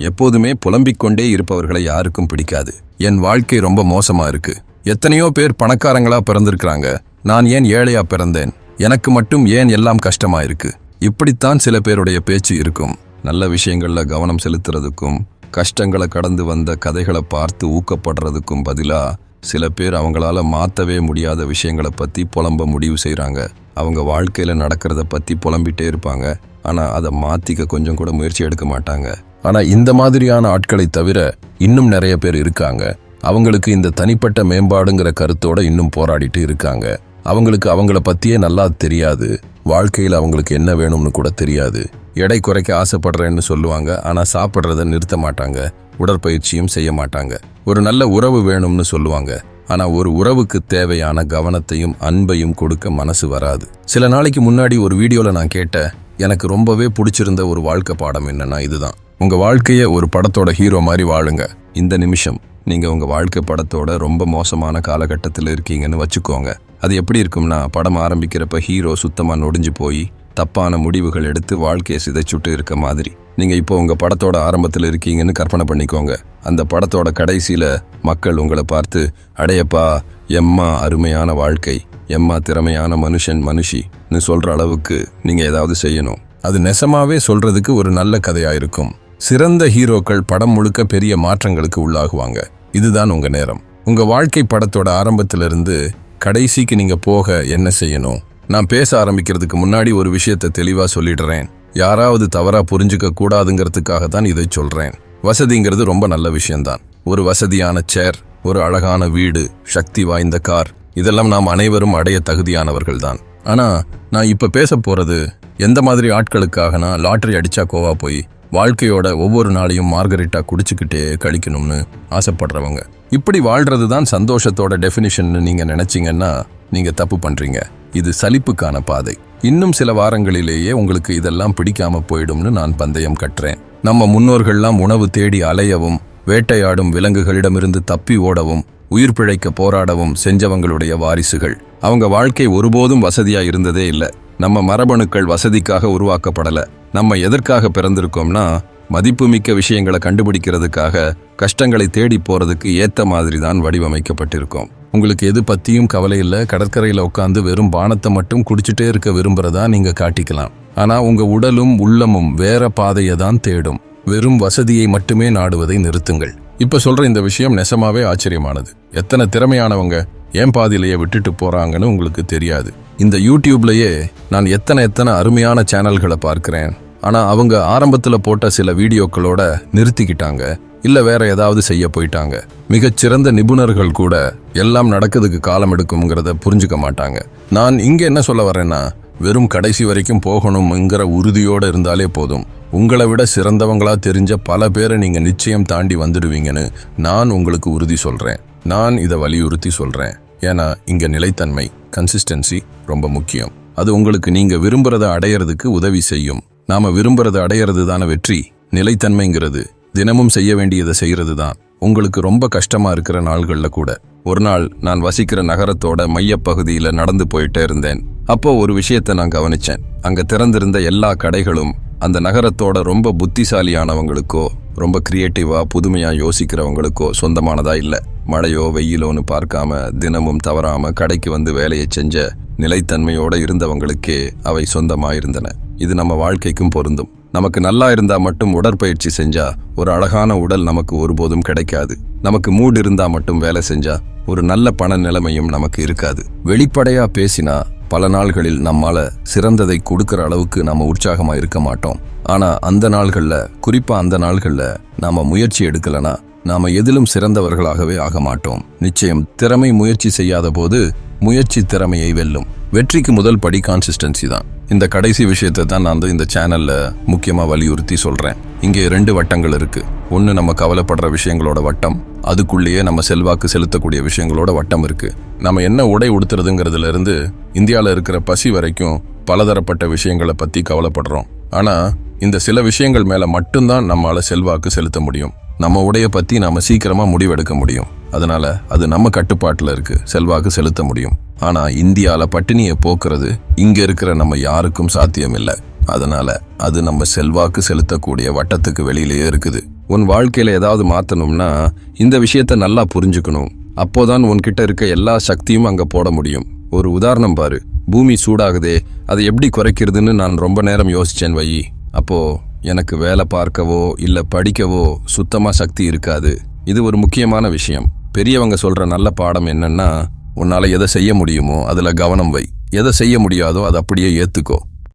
எப்போதுமே புலம்பிக் கொண்டே இருப்பவர்களை யாருக்கும் பிடிக்காது. என் வாழ்க்கை ரொம்ப மோசமா இருக்கு. எத்தனையோ பேர் பணக்காரங்களா பிறந்திருக்கிறாங்க. நான் ஏன் ஏழையா பிறந்தேன்? எனக்கு மட்டும் ஏன் எல்லாம் கஷ்டமா இருக்கு? இப்படித்தான் சில பேருடைய பேச்சு இருக்கும். நல்ல விஷயங்கள்ல கவனம் செலுத்துறதுக்கும் கஷ்டங்களை கடந்து வந்த கதைகளை பார்த்து ஊக்கப்படுறதுக்கும் பதிலா சில பேர் அவங்களால மாத்தவே முடியாத விஷயங்களை பத்தி புலம்ப முடிவு செய்கிறாங்க அவங்க வாழ்க்கையில நடக்கிறத பத்தி புலம்பிட்டே இருப்பாங்க. ஆனா அதை மாத்திக்க கொஞ்சம் கூட முயற்சி எடுக்க மாட்டாங்க. ஆனால் இந்த மாதிரியான ஆட்களை தவிர இன்னும் நிறைய பேர் இருக்காங்க. அவங்களுக்கு இந்த தனிப்பட்ட மேம்பாடுங்கிற கருத்தோட இன்னும் போராடிட்டு இருக்காங்க. அவங்களுக்கு அவங்கள பத்தியே நல்லா தெரியாது. வாழ்க்கையில் அவங்களுக்கு என்ன வேணும்னு கூட தெரியாது. எடை குறைக்க ஆசைப்படுறேன்னு சொல்லுவாங்க. ஆனால் சாப்பிட்றத நிறுத்த மாட்டாங்க. உடற்பயிற்சியும் செய்ய மாட்டாங்க. ஒரு நல்ல உறவு வேணும்னு சொல்லுவாங்க. ஆனால் ஒரு உறவுக்கு தேவையான கவனத்தையும் அன்பையும் கொடுக்க மனசு வராது. சில நாளைக்கு முன்னாடி ஒரு வீடியோவில் நான் கேட்ட எனக்கு ரொம்பவே பிடிச்சிருந்த ஒரு வாழ்க்கை பாடம் என்னன்னா இதுதான். உங்கள் வாழ்க்கையை ஒரு படத்தோட ஹீரோ மாதிரி வாழுங்க. இந்த நிமிஷம் நீங்கள் உங்கள் வாழ்க்கை படத்தோட ரொம்ப மோசமான காலகட்டத்தில் இருக்கீங்கன்னு வச்சுக்கோங்க. அது எப்படி இருக்கும்னா படம் ஆரம்பிக்கிறப்ப ஹீரோ சுத்தமாக நொடிஞ்சு போய் தப்பான முடிவுகள் எடுத்து வாழ்க்கையை சிதைச்சுட்டு இருக்க மாதிரி. நீங்கள் இப்போ உங்கள் படத்தோட ஆரம்பத்தில் இருக்கீங்கன்னு கற்பனை பண்ணிக்கோங்க. அந்த படத்தோட கடைசியில் மக்கள் உங்களை பார்த்து அடையப்பா எம்மா அருமையான வாழ்க்கை எம்மா திறமையான மனுஷன் மனுஷின்னு சொல்கிற அளவுக்கு நீங்கள் ஏதாவது செய்யணும். அது நெசமாவே சொல்றதுக்கு ஒரு நல்ல கதையாக இருக்கும். சிறந்த ஹீரோக்கள் படம் முழுக்க பெரிய மாற்றங்களுக்கு உள்ளாகுவாங்க. இதுதான் உங்கள் நேரம். உங்கள் வாழ்க்கை படத்தோட ஆரம்பத்திலிருந்து கடைசிக்கு நீங்கள் போக என்ன செய்யணும்? நான் பேச ஆரம்பிக்கிறதுக்கு முன்னாடி ஒரு விஷயத்தை தெளிவாக சொல்லிடுறேன். யாராவது தவறாக புரிஞ்சுக்க கூடாதுங்கிறதுக்காக தான் இதை சொல்கிறேன் வசதிங்கிறது ரொம்ப நல்ல விஷயம்தான். ஒரு வசதியான சேர் ஒரு அழகான வீடு சக்தி வாய்ந்த கார் இதெல்லாம் நாம் அனைவரும் அடைய தகுதியானவர்கள் தான் ஆனால் நான் இப்போ பேச போகிறது எந்த மாதிரி ஆட்களுக்காகனா லாட்டரி அடித்தா கோவா போய் வாழ்க்கையோட ஒவ்வொரு நாளையும் மார்கரிட்டா குடிச்சுக்கிட்டே கழிக்கணும்னு ஆசைப்படுறவங்க. இப்படி வாழ்றது தான் சந்தோஷத்தோட டெஃபினிஷன் நீங்க நினைச்சீங்கன்னா நீங்க தப்பு பண்றீங்க. இது சலிப்புக்கான பாதை. இன்னும் சில வாரங்களிலேயே உங்களுக்கு இதெல்லாம் பிடிக்காம போயிடும்னு நான் பந்தயம் கட்டுறேன். நம்ம முன்னோர்கள்லாம் உணவு தேடி அலையவும் வேட்டையாடும் விலங்குகளிடமிருந்து தப்பி ஓடவும் உயிர் பிழைக்க போராடவும் செஞ்சவங்களுடைய வாரிசுகள். அவங்க வாழ்க்கை ஒருபோதும் வசதியா இருந்ததே இல்லை. நம்ம மரபணுக்கள் வசதிக்காக உருவாக்கப்படலை. நம்ம எதற்காக பிறந்திருக்கோம்னா மதிப்புமிக்க விஷயங்களை கண்டுபிடிக்கிறதுக்காக கஷ்டங்களை தேடி போகிறதுக்கு ஏற்ற மாதிரி தான் வடிவமைக்கப்பட்டிருக்கோம். உங்களுக்கு எது பற்றியும் கவலை இல்லை கடற்கரையில் உட்காந்து வெறும் பானத்தை மட்டும் குடிச்சிட்டே இருக்க விரும்புறதா நீங்கள் காட்டிக்கலாம். ஆனால் உங்கள் உடலும் உள்ளமும் வேற பாதையை தான் தேடும். வெறும் வசதியை மட்டுமே நாடுவதை நிறுத்துங்கள். இப்போ சொல்கிற இந்த விஷயம் நெசமாவே ஆச்சரியமானது. எத்தனை திறமையானவங்க ஏன் பாதியிலேயே விட்டுட்டு போகிறாங்கன்னு உங்களுக்கு தெரியாது. இந்த யூடியூப்லேயே நான் எத்தனை எத்தனை அருமையான சேனல்களை பார்க்குறேன். ஆனால் அவங்க ஆரம்பத்தில் போட்ட சில வீடியோக்களோட நிறுத்திக்கிட்டாங்க. இல்லை வேற ஏதாவது செய்ய போயிட்டாங்க. மிகச்சிறந்த நிபுணர்கள் கூட எல்லாம் நடக்கிறதுக்கு காலம் எடுக்கும்ங்கிறத புரிஞ்சுக்க மாட்டாங்க. நான் இங்கே என்ன சொல்ல வரேன்னா வெறும் கடைசி வரைக்கும் போகணும்ங்கிற உறுதியோடு இருந்தாலே போதும். உங்களை விட சிறந்தவங்களா தெரிஞ்ச பல பேரை நீங்கள் நிச்சயம் தாண்டி வந்துடுவீங்கன்னு நான் உங்களுக்கு உறுதி சொல்கிறேன் நான் இதை வலியுறுத்தி சொல்கிறேன் ஏன்னா இங்கே நிலைத்தன்மை கன்சிஸ்டன்சி ரொம்ப முக்கியம். அது உங்களுக்கு நீங்கள் விரும்புகிறத அடையறதுக்கு உதவி செய்யும். நாம் விரும்புறத அடையிறது தானே வெற்றி. நிலைத்தன்மைங்கிறது தினமும் செய்ய வேண்டியதை செய்கிறது தான். உங்களுக்கு ரொம்ப கஷ்டமாக இருக்கிற நாள்களில் கூட. ஒரு நாள் நான் வசிக்கிற நகரத்தோட மையப்பகுதியில் நடந்து போயிட்டே இருந்தேன். அப்போ ஒரு விஷயத்தை நான் கவனிச்சேன். அங்கே திறந்திருந்த எல்லா கடைகளும் அந்த நகரத்தோட ரொம்ப புத்திசாலியானவங்களுக்கோ ரொம்ப கிரியேட்டிவாக புதுமையாக யோசிக்கிறவங்களுக்கோ சொந்தமானதாக இல்லை. மழையோ வெயிலோன்னு பார்க்காம தினமும் தவறாமல் கடைக்கு வந்து வேலையை செஞ்ச நிலைத்தன்மையோடு இருந்தவங்களுக்கே அவை சொந்தமாக இருந்தன இது நம்ம வாழ்க்கைக்கும் பொருந்தும். நமக்கு நல்லா இருந்தால் மட்டும் உடற்பயிற்சி செஞ்சால் ஒரு அழகான உடல் நமக்கு ஒருபோதும் கிடைக்காது. நமக்கு மூடு இருந்தால் மட்டும் வேலை செஞ்சால் ஒரு நல்ல பண நிலைமையும் நமக்கு இருக்காது. வெளிப்படையாக பேசினா பல நாள்களில் நம்மால சிறந்ததை கொடுக்குற அளவுக்கு நம்ம உற்சாகமா இருக்க மாட்டோம். ஆனா அந்த நாள்கள்ல குறிப்பா அந்த நாள்கள்ல நாம முயற்சி எடுக்கலனா நாம எதிலும் சிறந்தவர்களாகவே ஆக மாட்டோம். நிச்சயம் திறமை முயற்சி செய்யாத போது முயற்சி திறமையை வெல்லும். வெற்றிக்கு முதல் படி கான்சிஸ்டன்சி தான். இந்த கடைசி விஷயத்தை தான் நான் வந்து இந்த சேனலில் முக்கியமாக வலியுறுத்தி சொல்கிறேன் இங்கே ரெண்டு வட்டங்கள் இருக்குது ஒன்று நம்ம கவலைப்படுற விஷயங்களோட வட்டம் அதுக்குள்ளேயே நம்ம செல்வாக்கு செலுத்தக்கூடிய விஷயங்களோட வட்டம் இருக்குது நம்ம என்ன உடை உடுத்துறதுங்கிறதுலேருந்து இந்தியாவில் இருக்கிற பசி வரைக்கும் பலதரப்பட்ட விஷயங்களை பற்றி கவலைப்படுறோம். ஆனால் இந்த சில விஷயங்கள் மேலே மட்டும்தான் நம்மளால் செல்வாக்கு செலுத்த முடியும். நம்ம உடைய பற்றி நாம் சீக்கிரமாக முடிவெடுக்க முடியும். அதனால் அது நம்ம கட்டுப்பாட்டில் இருக்கு. செல்வாக்கு செலுத்த முடியும். ஆனால் இந்தியாவில் பட்டினியை போக்குறது இங்கே இருக்கிற நம்ம யாருக்கும் சாத்தியம் இல்லை அதனால் அது நம்ம செல்வாக்கு செலுத்தக்கூடிய வட்டத்துக்கு வெளியிலேயே இருக்குது. உன் வாழ்க்கையில் ஏதாவது மாற்றணும்னா இந்த விஷயத்த நல்லா புரிஞ்சுக்கணும். அப்போதான் உன்கிட்ட இருக்க எல்லா சக்தியும் அங்கே போட முடியும். ஒரு உதாரணம் பாரு. பூமி சூடாகுதே அதை எப்படி குறைக்கிறதுன்னு நான் ரொம்ப நேரம் யோசித்தேன் வை அப்போது எனக்கு வேலை பார்க்கவோ இல்லை படிக்கவோ சுத்தமாக சக்தி இருக்காது. இது ஒரு முக்கியமான விஷயம். பெரியவங்க சொல்கிற நல்ல பாடம் என்னென்னா உன்னால் எதை செய்ய முடியுமோ அதில் கவனம் வை. எதை செய்ய முடியாதோ அதை அப்படியே ஏற்றுக்கோ